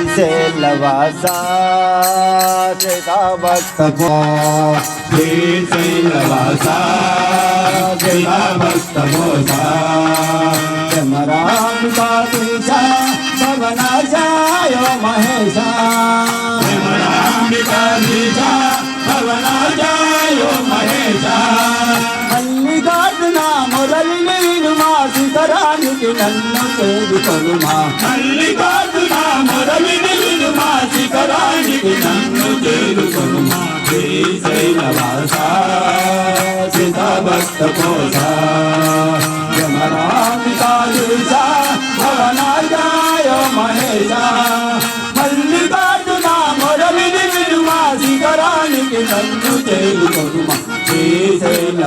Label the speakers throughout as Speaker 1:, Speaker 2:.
Speaker 1: శ్రీశైలవాసా శ్రీకాభక్తపో
Speaker 2: శ్రీశైలవాసా భక్తమోసా
Speaker 1: తుజా భవనాశాయ మహేశ
Speaker 2: రమణాంబికాధీశా భవనాజాయో మహేశ
Speaker 1: మల్లికార్జున మురళి నీరు మా శిఖరానికి నన్ను చేరుకొనుమా
Speaker 2: మల్లికార్జున మురళి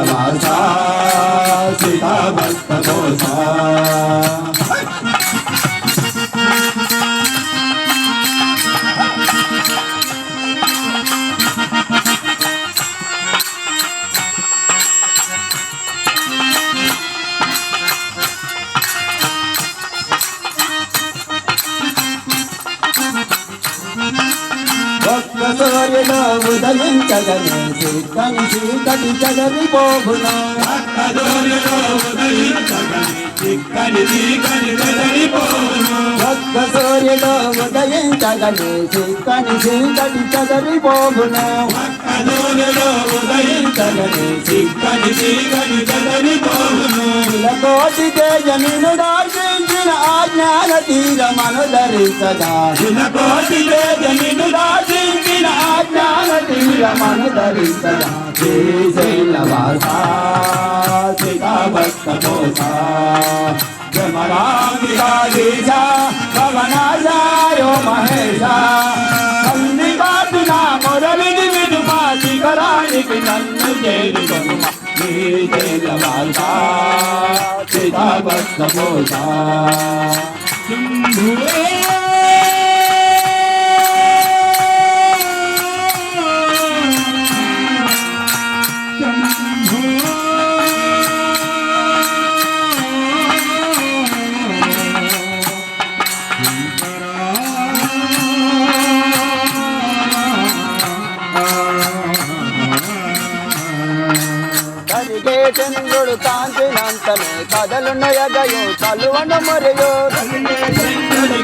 Speaker 2: శ్రీశైలవాసా
Speaker 1: ఉదయించగనే సిక్కని చీకటి చెదరి పోగును
Speaker 2: అక్కదోరిలో ఉదయించగని చిక్కని చీకని కదలిపోను
Speaker 1: ఒక్క సూర్యులో ఉదయించగనే
Speaker 2: ఉదయించగని చిక్కని చీకటి కదలిపోను
Speaker 1: కోటి తేజమిను దార్శించిన ఆజ్ఞాన తీరమను ధరించగా
Speaker 2: కోటి వేదనిను
Speaker 1: దార్శించిన ఆజ్ఞాన తీరమను ధరించగా శ్రీశైలవాస
Speaker 2: భక్త కోసా.
Speaker 1: జమరాంబికాధీశ పవనాశాయో మహేశ. శిఖరానికి నన్ను చేరుకొనుమా శ్రీశైలవాస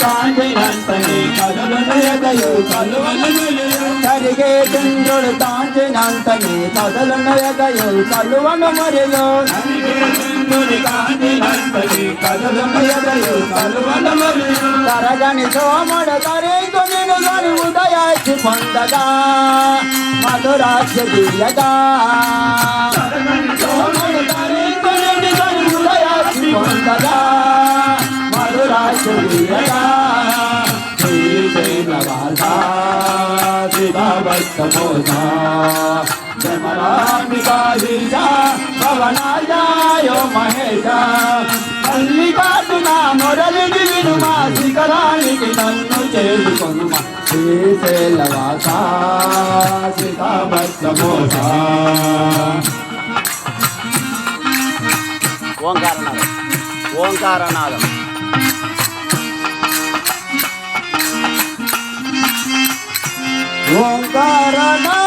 Speaker 1: కాంతినంతనే కదలు నయగయో కలువను మరియు. కరిగే చంద్రుడు కాంతినంతనే కదలు నయగయో కలువను మరియు. తరగని సోమడ తరేకు నేను గని ఉదయాచి పొందగా. మధురాక్ష దియగా ఉదయాచి పొందగా మధురాక్ష దియగా భవనాజాయో మహేశ మల్లికార్జున మురళిని వినుమా శిఖరానికి నన్ను చేరుకొనుమా. శ్రీశైలవాస సీతాభక్తమోసా ఓంకారనాథం ఓంకారనాదం. ఓంకారనాదం.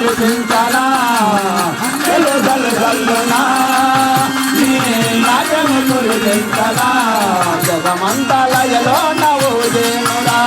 Speaker 1: కురిపించనా తెలు దలు దల్లునా నీ నాటము కురిపించనా దేవుడా జగమంత లయలో దేవుడా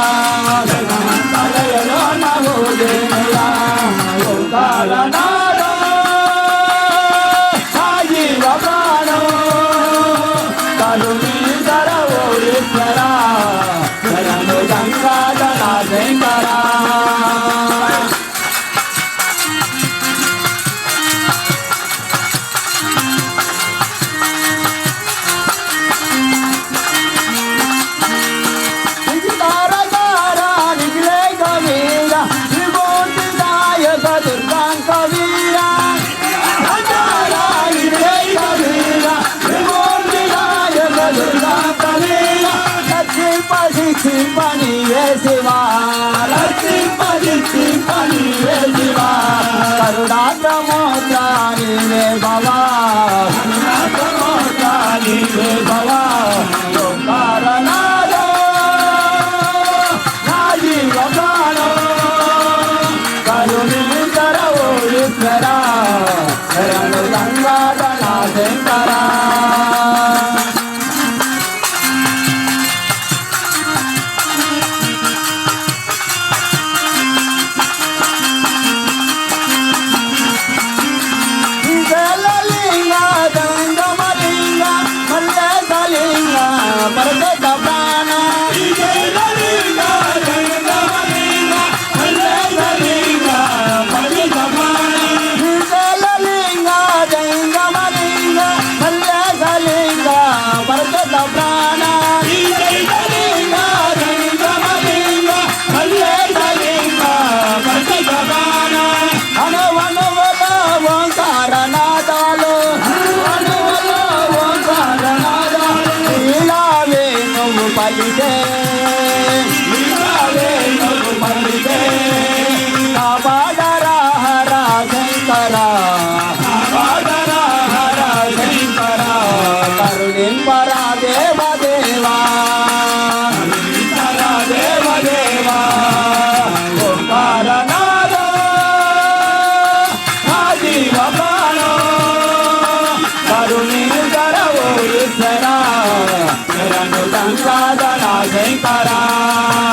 Speaker 1: sem parar.